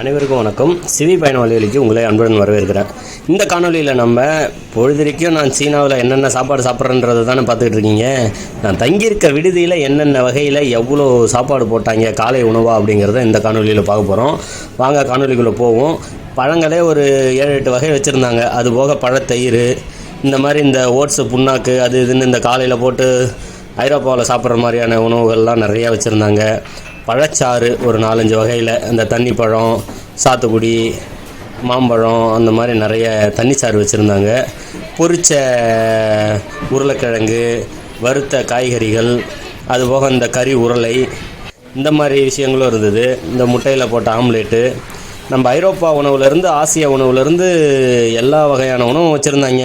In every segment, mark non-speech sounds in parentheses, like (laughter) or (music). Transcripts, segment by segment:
அனைவருக்கும் வணக்கம். சிவி பயணவாளிகளுக்கு உங்களை அன்புடன் வரவேற்கிறேன். இந்த காணொலியில் நம்ம பொழுதுரைக்கும் நான் சீனாவில் என்னென்ன சாப்பாடு சாப்பிட்றன்றதை தானே பார்த்துக்கிட்டு இருக்கீங்க. நான் தங்கியிருக்க விடுதியில் என்னென்ன வகையில் எவ்வளோ சாப்பாடு போட்டாங்க காலை உணவா அப்படிங்கிறத இந்த காணொலியில் பார்க்க போகிறோம் வாங்க காணொலிக்குள்ளே போவோம். பழங்களே ஒரு ஏழு எட்டு வகை வச்சுருந்தாங்க. அது போக பழத்தயிர் இந்த மாதிரி இந்த ஓட்ஸு புண்ணாக்கு அது இதுன்னு இந்த காலையில் போட்டு ஐரோப்பாவில் சாப்பிட்ற மாதிரியான உணவுகள்லாம் நிறையா வச்சுருந்தாங்க. பழச்சாறு ஒரு நாலஞ்சு வகையில். இந்த தண்ணி பழம் சாத்துக்குடி மாம்பழம் அந்த மாதிரி நிறைய தண்ணிச்சாறு வச்சுருந்தாங்க. பொரிச்ச உருளைக்கிழங்கு வறுத்த காய்கறிகள் அதுபோக இந்த கறி உருளை இந்த மாதிரி விஷயங்களும் இருந்தது. இந்த முட்டையில் போட்ட ஆம்லேட்டு. நம்ம ஐரோப்பா உணவுலேருந்து ஆசியா உணவுலேருந்து எல்லா வகையான உணவும் வச்சுருந்தாங்க.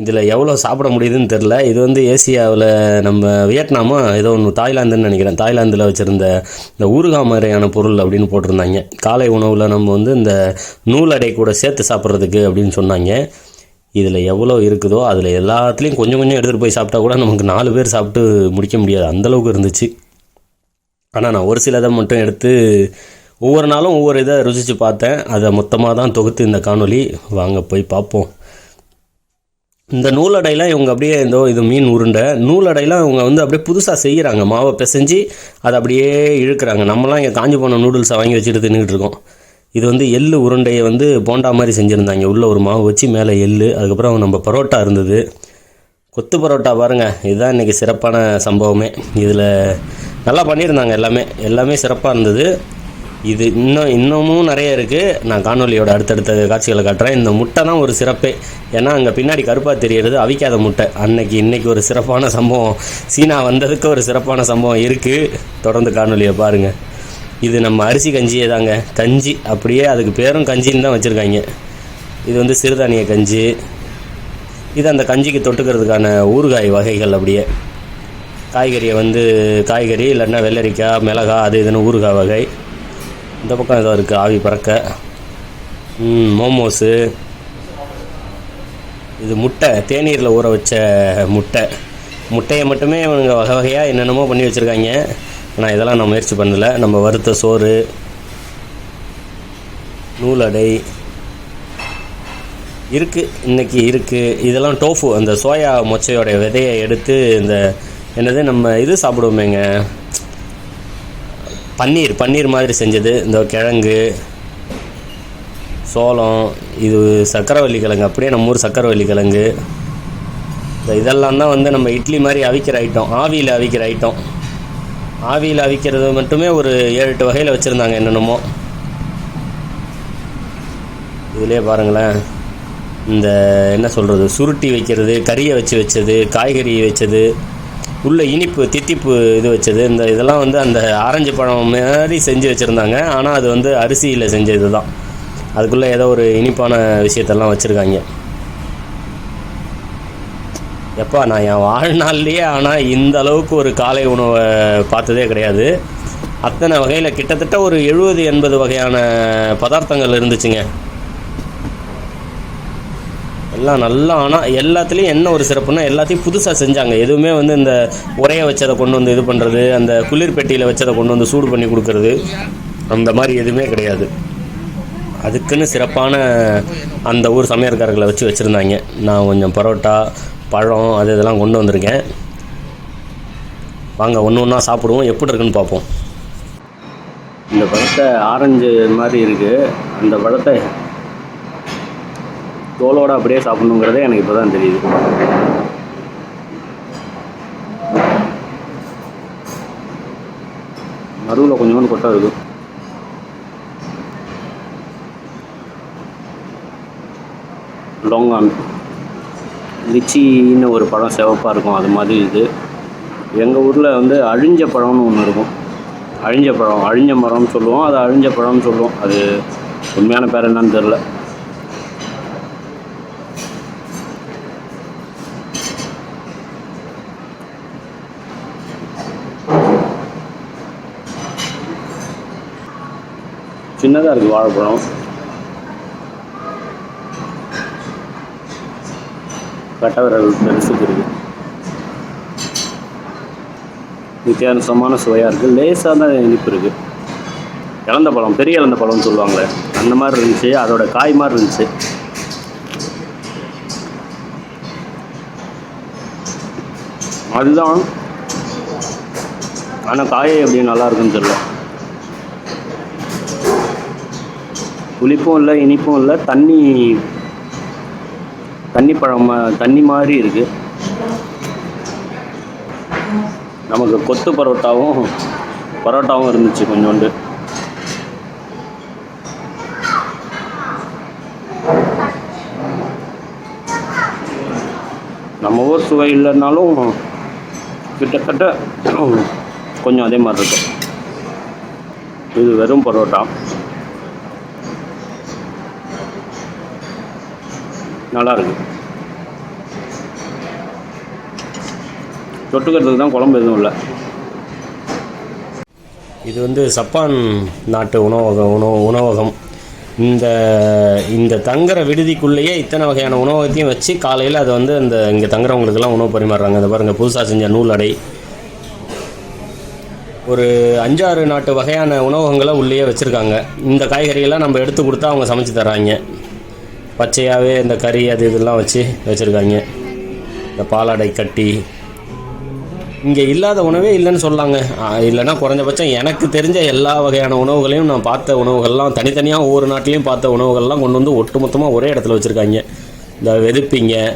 இதில் எவ்வளோ சாப்பிட முடியுதுன்னு தெரில. இது வந்து ஏசியாவில் நம்ம வியட்நாமா ஏதோ ஒன்று தாய்லாந்துன்னு நினைக்கிறேன். தாய்லாந்தில் வச்சுருந்த இந்த ஊறுகா மாதிரியான பொருள் அப்படின்னு போட்டிருந்தாங்க. காலை உணவில் நம்ம வந்து இந்த நூலடை கூட சேர்த்து சாப்பிட்றதுக்கு அப்படின்னு சொன்னாங்க. இதில் எவ்வளோ இருக்குதோ அதில் எல்லாத்துலேயும் கொஞ்சம் கொஞ்சம் எடுத்துகிட்டு போய் சாப்பிட்டா கூட நமக்கு நாலு பேர் சாப்பிட்டு முடிக்க முடியாது. அந்தளவுக்கு இருந்துச்சு. ஆனால் நான் ஒரு சிலதை மட்டும் எடுத்து ஒவ்வொரு நாளும் ஒவ்வொரு இதை ருசித்து பார்த்தேன். அதை மொத்தமாக தான் தொகுத்து இந்த காணொளி. வாங்க போய் பார்ப்போம். இந்த நூலடைலாம் இவங்க அப்படியே இந்த இது மீன் உருண்டை. நூலடைலாம் இவங்க வந்து அப்படியே புதுசாக செய்கிறாங்க மாவை பிசைஞ்சு அதை அப்படியே இழுக்கிறாங்க. நம்மலாம் இங்கே காஞ்சி போன நூடுல்ஸை வாங்கி வச்சுட்டு தின்னுக்கிட்டு இருக்கோம். இது வந்து எள் உருண்டையை வந்து போண்டா மாதிரி செஞ்சுருந்தாங்க. உள்ளே ஒரு மாவு வச்சு மேலே எள்ளு அதுக்கப்புறம் நம்ம பரோட்டா இருந்தது. கொத்து பரோட்டா பாருங்கள் இதுதான் இன்றைக்கி சிறப்பான சம்பவமே. இதில் நல்லா பண்ணியிருந்தாங்க எல்லாமே. எல்லாமே சிறப்பாக இருந்தது. இது இன்னும் இன்னமும் நிறைய இருக்குது நான் காணொலியோட அடுத்தடுத்த காட்சிகளை காட்டுறேன். இந்த முட்டை தான் ஒரு சிறப்பே. ஏன்னா அங்கே பின்னாடி கருப்பாக தெரியறது அவிக்காத முட்டை. அன்னைக்கு இன்னைக்கு ஒரு சிறப்பான சம்பவம். சீனா வந்ததுக்கு ஒரு சிறப்பான சம்பவம் இருக்குது தொடர்ந்து காணொலியை பாருங்கள் இது நம்ம அரிசி கஞ்சியே தாங்க. கஞ்சி. அப்படியே அதுக்கு பேரும் கஞ்சின்னு தான் வச்சுருக்காங்க. இது வந்து சிறுதானிய கஞ்சி. இது அந்த கஞ்சிக்கு தொட்டுக்கிறதுக்கான ஊறுகாய் வகைகள் அப்படியே. காய்கறியை வந்து காய்கறி இல்லைன்னா வெள்ளரிக்காய் மிளகாய் அது இதுன்னு ஊறுகாய் வகை. இந்த பக்கம் ஏதோ இருக்குது ஆவி பறக்க. மோமோஸு. இது முட்டை தேநீரில் ஊற வச்ச முட்டை. முட்டையை மட்டுமே இவனுங்க வகை வகையாக என்னென்னமோ பண்ணி வச்சுருக்காங்க. ஆனால் இதெல்லாம் நான் முயற்சி பண்ணலை. நம்ம வறுத்த சோறு நூலடை. இருக்குது இன்றைக்கி இருக்குது இதெல்லாம் டோஃபு அந்த சோயா மொச்சையோடைய விதையை எடுத்து இந்த என்னது நம்ம இது சாப்பிடுவோமேங்க. பன்னீர் பன்னீர் மாதிரி செஞ்சது. இந்த கிழங்கு சோளம் இது சக்கரவள்ளி கிழங்கு. அப்படியே நம்ம ஊர் சக்கரவள்ளி கிழங்கு. இந்த இதெல்லாம் தான் வந்து நம்ம இட்லி மாதிரி அவிக்கிற ஐட்டம். ஆவியில் அவிக்கிற ஐட்டம். ஆவியில் அவிக்கிறது மட்டுமே ஒரு ஏழு எட்டு வகையில் வச்சுருந்தாங்க என்னென்னமோ. இதுலேயே பாருங்களேன். இந்த என்ன சொல்கிறது சுருட்டி வைக்கிறது கறியை வச்சு வச்சது காய்கறி வச்சது. உள்ள இனிப்பு தித்திப்பு இது வச்சது. இந்த இதெல்லாம் வந்து அந்த ஆரஞ்சு பழம் மாதிரி செஞ்சு வச்சுருந்தாங்க. ஆனால் அது வந்து அரிசியில் செஞ்சது தான் அதுக்குள்ளே ஏதோ ஒரு இனிப்பான விஷயத்தெல்லாம் வச்சுருக்காங்க. எப்பா நான் என் வாழ்நாள்லேயே ஆனால் இந்த அளவுக்கு ஒரு காலை உணவை பார்த்ததே கிடையாது. அத்தனை வகையில் கிட்டத்தட்ட ஒரு எழுபது எண்பது வகையான பதார்த்தங்கள் இருந்துச்சுங்க. எல்லாம் நல்லா ஆனால் எல்லாத்துலேயும் என்ன ஒரு சிறப்புனா எல்லாத்தையும் புதுசாக செஞ்சாங்க. எதுவுமே வந்து இந்த உரையை வச்சதை கொண்டு வந்து இது பண்ணுறது அந்த குளிர் பெட்டியில் வச்சதை கொண்டு வந்து சூடு பண்ணி கொடுக்கறது அந்த மாதிரி எதுவுமே கிடையாது. அதுக்குன்னு சிறப்பான அந்த ஊர் சமையற்காரர்களை வச்சு வச்சுருந்தாங்க. நான் கொஞ்சம் பரோட்டா பழம் அது இதெல்லாம் கொண்டு வந்திருக்கேன். வாங்க ஒன்று ஒன்றா சாப்பிடுவோம். எப்படி இருக்குன்னு பார்ப்போம். இந்த பழத்தை ஆரஞ்சு மாதிரி இருக்குது அந்த பழத்தை தோலோடு அப்படியே சாப்பிடணுங்கிறதே எனக்கு இப்போ தான் தெரியுது. நடுவில் கொஞ்சோண்டு கொட்டை இருக்குது லோங்கான். லிச்சின்னு ஒரு பழம் சிவப்பாக இருக்கும் அது மாதிரி இது. எங்கள் ஊரில் வந்து அழிஞ்ச பழம்னு ஒன்று இருக்கும். அழிஞ்ச பழம் அழிஞ்ச மரம்னு சொல்லுவோம் அது அழிஞ்ச பழம்னு சொல்லுவோம். அது உண்மையான பேர் என்னன்னு தெரில சின்னதாக இருக்குது வாழைப்பழம். கட்டவரல் பெருசுக்கு இருக்குது வித்தியாசமான சுவையாக இருக்குது லேசாக தான் இனிப்பு இருக்குது இழந்த பழம் பெரிய இழந்த பழம்னு சொல்லுவாங்களே அந்த மாதிரி இருந்துச்சு. அதோட காய் மாதிரி இருந்துச்சு. அதுதான். ஆனால் காயை எப்படி நல்லா இருக்குன்னு தெரியல. புளிப்பும் இல்லை இனிப்பும் இல்லை. தண்ணி தண்ணி பழம் தண்ணி மாதிரி இருக்கு. நமக்கு கொத்து பரோட்டாவும் பரோட்டாவும் இருந்துச்சு கொஞ்சோண்டு. நம்ம ஊர் சுவை இல்லைன்னாலும் கிட்டத்தட்ட கொஞ்சம் அதே மாதிரி இருக்கும். இது வெறும் பரோட்டா. நல்லா இருக்கு தொட்டுக்கிறதுக்கு தான் குழம்பு எதுவும் இல்லை. இது வந்து சப்பான் நாட்டு உணவகம் உணவு உணவகம். இந்த இந்த தங்குற விடுதிக்குள்ளேயே இத்தனை வகையான உணவகத்தையும் வச்சு காலையில் அதை வந்து அந்த இங்கே தங்குறவங்களுக்கெல்லாம் உணவு பரிமாறுறாங்க. இந்த பாருங்கள் புதுசாக செஞ்ச நூல் அடை. ஒரு அஞ்சாறு நாட்டு வகையான உணவகங்களை உள்ளேயே வச்சுருக்காங்க. இந்த காய்கறியெல்லாம் நம்ம எடுத்து கொடுத்தா அவங்க சமைச்சு தர்றாங்க பச்சையாகவே இந்த கறி அது இதெல்லாம் வச்சு வச்சுருக்காங்க. இந்த பாலாடை கட்டி. இங்கே இல்லாத உணவே இல்லைன்னு சொல்லாங்க. இல்லைன்னா குறைஞ்சபட்சம் எனக்கு தெரிஞ்ச எல்லா வகையான உணவுகளையும் நான் பார்த்த உணவுகள்லாம் தனித்தனியாக ஒவ்வொரு நாட்டிலையும் பார்த்த உணவுகள்லாம் கொண்டு வந்து ஒட்டுமொத்தமாக ஒரே இடத்துல வச்சுருக்காங்க. இந்த வெதுப்பிங்க.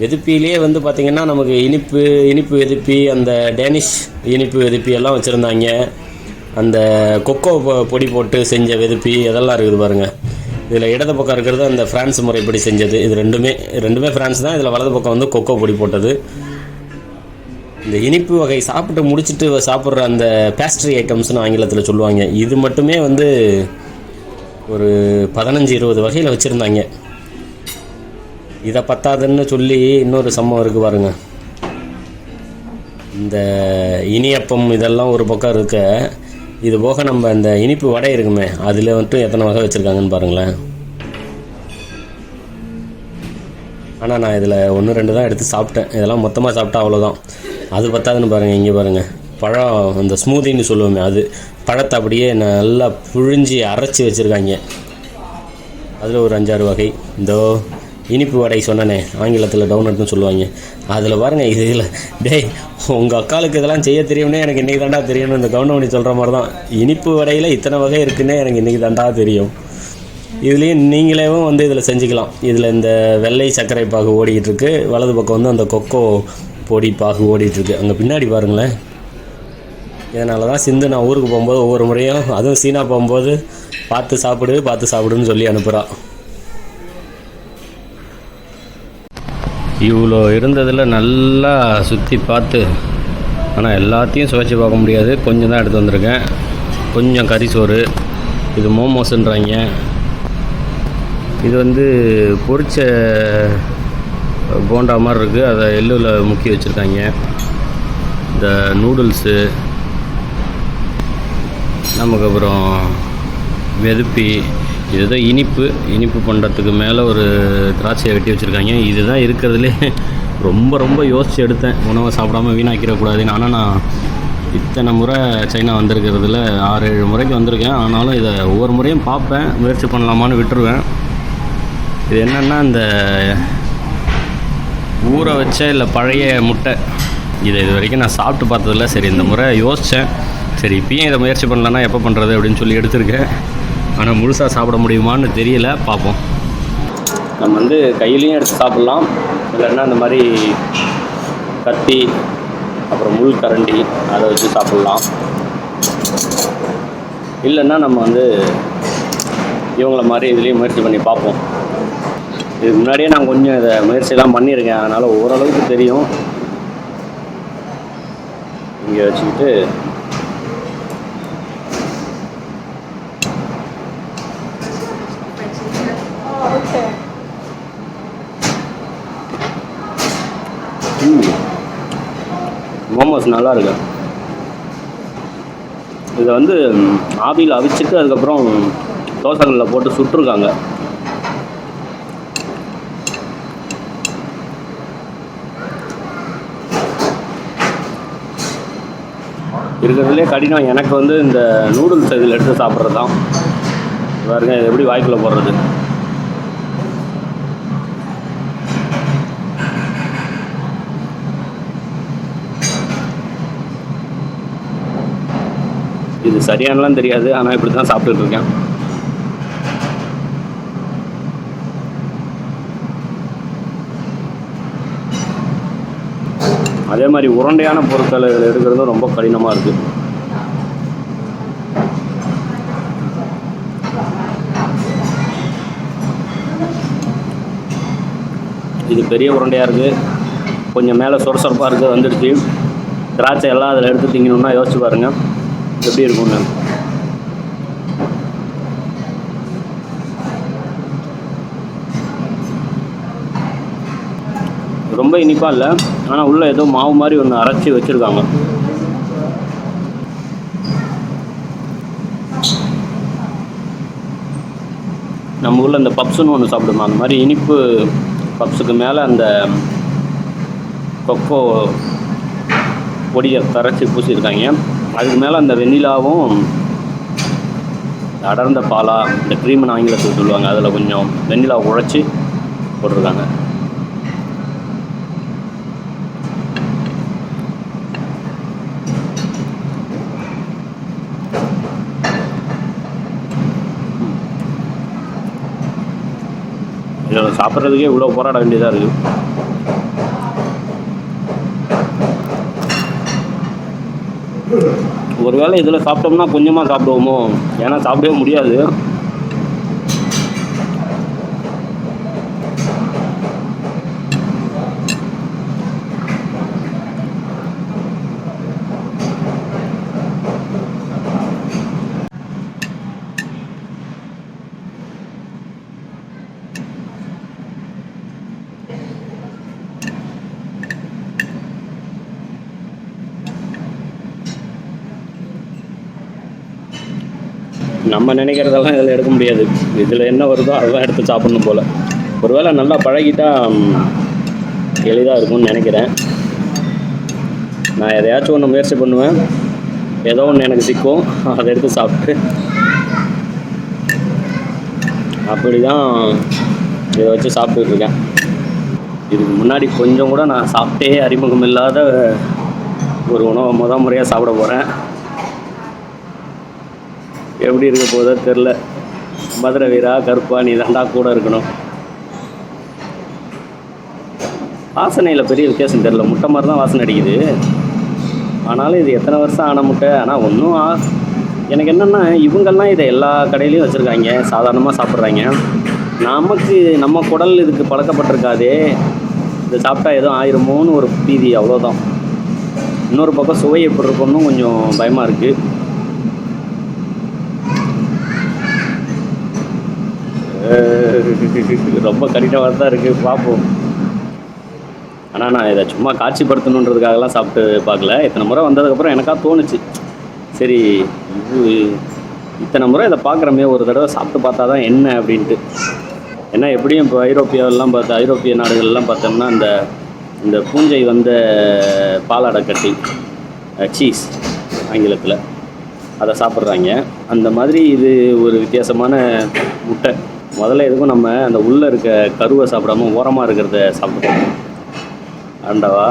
வெதுப்பிலேயே வந்து பார்த்திங்கன்னா நமக்கு இனிப்பு இனிப்பு வெதுப்பி அந்த டேனிஷ் இனிப்பு வெதுப்பி எல்லாம் வச்சுருந்தாங்க. அந்த கொக்கோ பொ- பொடி போட்டு செஞ்ச வெதுப்பி இதெல்லாம் இருக்குது பாருங்கள் இதில் இடது பக்கம் இருக்கிறது அந்த ஃப்ரான்ஸ் முறைப்படி செஞ்சது. இது ரெண்டுமே ரெண்டுமே ஃப்ரான்ஸ் தான். இதில் வலது பக்கம் வந்து கொக்கோ பொடி போட்டது. இந்த இனிப்பு வகை சாப்பிட்டு முடிச்சுட்டு சாப்பிட்ற அந்த பேஸ்ட்ரி ஐட்டம்ஸ்னு ஆங்கிலத்தில் சொல்லுவாங்க. இது மட்டுமே வந்து ஒரு பதினஞ்சு இருபது வகையில் வச்சுருந்தாங்க. இதை பத்தாதுன்னு சொல்லி இன்னொரு சம்பவம் இருக்குது பாருங்க. இந்த இனியப்பம் இதெல்லாம் ஒரு பக்கம் இருக்க இது போக நம்ம இந்த இனிப்பு வடை இருக்குமே அதில் மட்டும் எத்தனை வகை வச்சுருக்காங்கன்னு பாருங்களேன். ஆனால் நான் இதில் ஒன்று ரெண்டு தான் எடுத்து சாப்பிட்டேன். இதெல்லாம் மொத்தமாக சாப்பிட்டா அவ்வளோதான் அது பத்தாதுன்னு பாருங்கள் இங்கே பாருங்கள் பழம் அந்த ஸ்மூதின்னு சொல்லுவோமே அது பழத்தை அப்படியே நல்லா புழிஞ்சி அரைச்சி வச்சுருக்காங்க. அதில் ஒரு அஞ்சாறு வகை. இந்த இனிப்பு வடை சொன்னானே ஆங்கிலத்தில் டவுனட்னு சொல்லுவாங்க. அதில் பாருங்கள் இதில் டேய் உங்கள் அக்காளுக்கு இதெல்லாம் செய்ய தெரியும்னே எனக்கு இன்றைக்கி தாண்டா தெரியணும் இந்த கவுண்டமணி சொல்கிற மாதிரி தான் இனிப்பு வடையில் இத்தனை வகை இருக்குன்னே எனக்கு இன்றைக்கி தாண்டா தெரியும். இதுலேயும் நீங்களேவும் வந்து இதில் செஞ்சுக்கலாம். இதில் இந்த வெள்ளை சர்க்கரை பாகு ஓடிக்கிட்டுருக்கு வலது பக்கம் வந்து அந்த கொக்கோ பொடி பாகு ஓடிட்டுருக்கு அங்கே பின்னாடி பாருங்களேன். இதனால தான் சிந்து நான் ஊருக்கு போகும்போது ஒவ்வொரு முறையும் அதுவும் சீனா போகும்போது பார்த்து சாப்பிடு பார்த்து சாப்பிடுன்னு சொல்லி அனுப்புகிறான் இவ்வளோ இருந்ததில் நல்லா சுற்றி பார்த்து ஆனால் எல்லாத்தையும் சுவைச்சு பார்க்க முடியாது. கொஞ்சம் தான் எடுத்து வந்திருக்கேன். கொஞ்சம் கறி சோறு இது மோமோஸுன்றாங்க. இது வந்து பொரிச்ச போண்டா மாதிரி இருக்குது அதை எள்ளில் முக்கி வச்சுருக்காங்க. இந்த நூடுல்ஸு நமக்கு அப்புறம் வெதுப்பி இதுதான் இனிப்பு இனிப்பு பண்ணுறதுக்கு மேலே ஒரு திராட்சையை வெட்டி வச்சுருக்காங்க. இதுதான் இருக்கிறதுலே ரொம்ப ரொம்ப யோசித்து எடுத்தேன். உணவை சாப்பிடாம வீணாக்கிடக்கூடாதுன்னு ஆனால் நான் இத்தனை முறை சைனா வந்திருக்கிறதுல ஆறு ஏழு முறைக்கு வந்திருக்கேன். ஆனாலும் இதை ஒவ்வொரு முறையும் பார்ப்பேன். முயற்சி பண்ணலாமான்னு விட்டுருவேன். இது என்னென்னா இந்த ஊற வச்ச இல்லை பழைய முட்டை. இதை இது வரைக்கும் நான் சாப்பிட்டு பார்த்ததில்ல. சரி இந்த முறை யோசித்தேன் சரி இப்பயும் இதை முயற்சி பண்ணலன்னா எப்போ பண்ணுறது அப்படின்னு சொல்லி எடுத்திருக்கேன். ஆனால் முழுசாக சாப்பிட முடியுமான்னு தெரியல. பார்ப்போம். நம்ம வந்து கையிலையும் எடுத்து சாப்பிட்லாம். இல்லைன்னா இந்த மாதிரி கத்தி அப்புறம் முள் கரண்டி அதை வச்சு சாப்பிட்லாம். இல்லைன்னா நம்ம வந்து இவங்கள மாதிரி இதுலேயும் முயற்சி பண்ணி பார்ப்போம். இதுக்கு முன்னாடியே நான் கொஞ்சம் இதை முயற்சியெல்லாம் பண்ணியிருக்கேன். அதனால் ஓரளவுக்கு தெரியும். இங்கே வச்சுக்கிட்டு மோமோஸ் நல்லா இருக்கு. இதை வந்து ஆவியில் அவிச்சிட்டு அதுக்கப்புறம் தோசைகளில் போட்டு சுட்டிருக்காங்க. இருக்கிறதுலே கடினம். எனக்கு வந்து இந்த நூடுல்ஸ் இதில் எடுத்து சாப்பிட்றது தான் பாருங்க இது எப்படி வாய்க்குள்ளே போடுறது. இது சரியானலாம் தெரியாது ஆனால் இப்படி தான் சாப்பிட்டுட்டு இருக்கேன் அதே மாதிரி உருண்டையான பொருட்களை எடுக்கிறதும் ரொம்ப கடினமாக இருக்குது இது பெரிய உருண்டையாக இருக்குது கொஞ்சம் மேலே சொரசொரப்பாக இருக்குது வந்துடுச்சு. திராட்சை எல்லாம் அதில் எடுத்து திங்கணும்னா யோசிச்சு பாருங்கள் எப்படி இருக்கும்னு ரொம்ப இனிப்பாக இல்லை. ஆனால் உள்ளே ஏதோ மாவு மாதிரி ஒன்று அரைச்சி வச்சுருக்காங்க. நம்ம ஊரில் இந்த பப்ஸுன்னு ஒன்று சாப்பிடுமா அந்த மாதிரி இனிப்பு பப்ஸுக்கு மேலே அந்த கொக்கோ பொடியை கரைச்சி பூசியிருக்காங்க. அதுக்கு மேலே அந்த வெண்ணிலாவும் அடர்ந்த பாலா இந்த க்ரீம்னு ஆங்கிலத்தில் சொல்லுவாங்க. அதில் கொஞ்சம் வெண்ணிலா உழைச்சி போட்டிருக்காங்க. இதில் சாப்பிட்றதுக்கே இவ்வளோ போராட வேண்டியதாக இருக்குது ஒருவேளை இதில் சாப்பிட்டோம்னா கொஞ்சமாக சாப்பிடுவோமோ? ஏன்னா சாப்பிடவே முடியாது. நம்ம நினைக்கிறதெல்லாம் இதில் எடுக்க முடியாது. இதில் என்ன வருதோ அதெல்லாம் எடுத்து சாப்பிடணும் போல். ஒருவேளை நல்லா பழகிட்டா எளிதாக இருக்கும்னு நினைக்கிறேன். நான் எதையாச்சும் ஒன்று முயற்சி பண்ணுவேன். ஏதோ ஒன்று எனக்கு சிக்கும். அதை எடுத்து சாப்பிட்டு. அப்படி தான் இதை வச்சு சாப்பிட்டுருக்கேன் இதுக்கு முன்னாடி கொஞ்சம் கூட நான் சாப்பிட்டே அறிமுகம் இல்லாத ஒரு உணவை முத முறையாக சாப்பிட போகிறேன் எப்படி இருக்க போதோ தெரில மதுரை வீரா கருப்பா நீ தாண்டா கூட இருக்கணும். வாசனையில் பெரிய வித்தியாசம் தெரில முட்டை மாதிரி தான் வாசனை அடிக்குது. ஆனாலும் இது எத்தனை வருஷம் ஆன முட்டை? ஆனால் ஒன்றும் ஆ எனக்கு என்னென்னா இவங்கெல்லாம் இதை எல்லா கடையிலையும் வச்சுருக்காங்க. சாதாரணமாக சாப்பிட்றாங்க. நமக்கு நம்ம குடல் இதுக்கு பழக்கப்பட்டிருக்காதே. இதை சாப்பிட்டா எதுவும் ஆயிருமோன்னு ஒரு பீதி அவ்வளோதான் இன்னொரு பக்கம் சுவை எப்படி இருக்கும்னு கொஞ்சம் பயமாக இருக்குது (laughs) ரொம்ப கடினமாக தான் இருக்குது பார்ப்போம் ஆனால் நான் இதை சும்மா காட்சிப்படுத்தணுன்றதுக்காகலாம் சாப்பிட்டு பார்க்கல. இத்தனை முறை வந்ததுக்கப்புறம் எனக்காக தோணுச்சு. சரி இது இத்தனை முறை இதை பார்க்குறமே ஒரு தடவை சாப்பிட்டு பார்த்தா தான் என்ன அப்படின்ட்டு. ஏன்னா எப்படியும் இப்போ ஐரோப்பியாவெல்லாம் பார்த்தா ஐரோப்பிய நாடுகள்லாம் பார்த்தோம்னா இந்த இந்த பூஞ்சை வந்த பாலாடை கட்டி சீஸ் ஆங்கிலத்தில் அதை சாப்பிட்றாங்க. அந்த மாதிரி இது ஒரு வித்தியாசமான முட்டை. முதல்ல எதுக்கும் நம்ம அந்த உள்ளே இருக்க கருவை சாப்பிடாம ஓரமாக இருக்கிறத சாப்பிடுவோம் ஆண்டவா?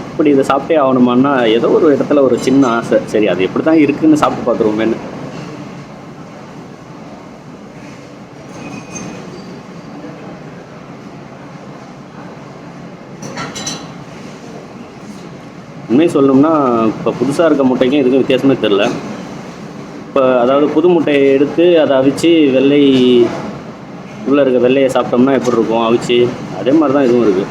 அப்படி இதை சாப்பிட்டே ஆகணுமான்னா ஏதோ ஒரு இடத்துல ஒரு சின்ன ஆசை. சரி அது எப்படி தான் இருக்குதுன்னு சாப்பிட்டு பார்த்துருவோமேன்னு. உண்மை சொல்லணும்னா இப்போ புதுசாக இருக்க முட்டைக்கும் எதுக்கும் வித்தியாசமே தெரில இப்போ அதாவது புது முட்டையை எடுத்து அதை அவிச்சு வெள்ளை உள்ளே இருக்க வெள்ளையை சாப்பிட்டோம்னா எப்படி இருக்கும்? அவிச்சு? அதே மாதிரி தான் இதுவும் இருக்குது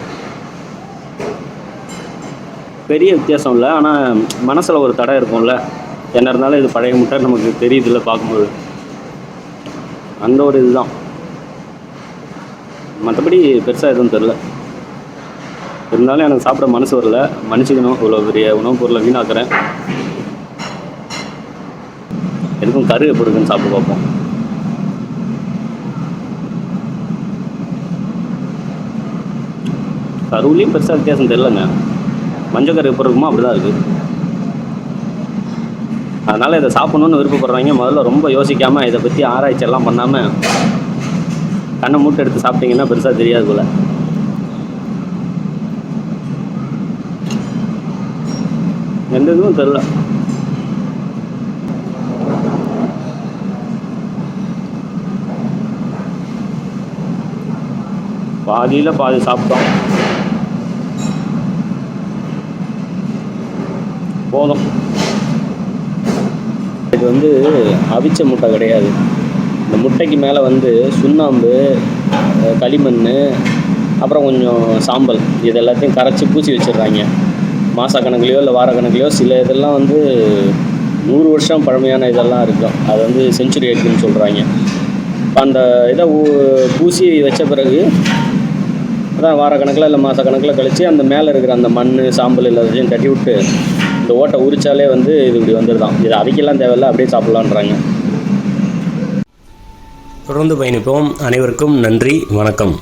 பெரிய வித்தியாசம் இல்லை. ஆனால் மனசில் ஒரு தடை இருக்கும்ல. என்ன இருந்தாலும் இது பழைய முட்டை நமக்கு தெரியுதுல்ல பார்க்கும்போது. அந்த ஒரு இதுதான். மற்றபடி பெருசாக எதுவும் தெரில இருந்தாலும் எனக்கு சாப்பிட மனசு வரல. மன்னிச்சுக்கணும். இவ்வளோ பெரிய உணவுப் பொருளை வீணாக்குறேன். எதுக்கும் கரு எப்படி இருக்குன்னு சாப்பிட்டு பார்ப்போம். கருவுலேயும் பெருசாக வித்தியாசம் தெரிலங்க மஞ்சள் கரு எப்படி இருக்குமோ அப்படி தான் இருக்குது அதனால் இதை சாப்பிட்ணுன்னு விருப்பப்படுறவங்க முதல்ல ரொம்ப யோசிக்காமல் இதை பற்றி ஆராய்ச்சி எல்லாம் பண்ணாமல் கண்ணை மூட்டை எடுத்து சாப்பிட்டீங்கன்னா பெருசாக தெரியாது போல். எந்த இதுவும் தெரில பாதியில் பாதி சாப்பிட்டோம். போதும். இது வந்து அவிச்ச முட்டை கிடையாது. இந்த முட்டைக்கு மேலே வந்து சுண்ணாம்பு களிமண் அப்புறம் கொஞ்சம் சாம்பல். இது எல்லாத்தையும் கரைச்சி பூசி வச்சிடுறாங்க. மாதக்கணக்குலையோ இல்லை வாரக்கணக்குலையோ சில இதெல்லாம் வந்து நூறு வருஷம் பழமையான இதெல்லாம் இருக்கும். அது வந்து செஞ்சுரி எக்குன்னு சொல்கிறாங்க அந்த இதை ஊ- பூசி வச்ச பிறகு அதான் வாரக்கணக்கில் இல்லை மாதக்கணக்கில் கழித்து அந்த மேலே இருக்கிற அந்த மண் சாம்பல் எல்லாத்தையும் தட்டி விட்டு இந்த ஓட்டை உரிச்சாலே வந்து இது இப்படி வந்துடுதான் இது அவிக்கலாம் தேவையில்ல அப்படியே சாப்பிட்லான்றாங்க. தொடர்ந்து பயணிப்போம். அனைவருக்கும் நன்றி வணக்கம்.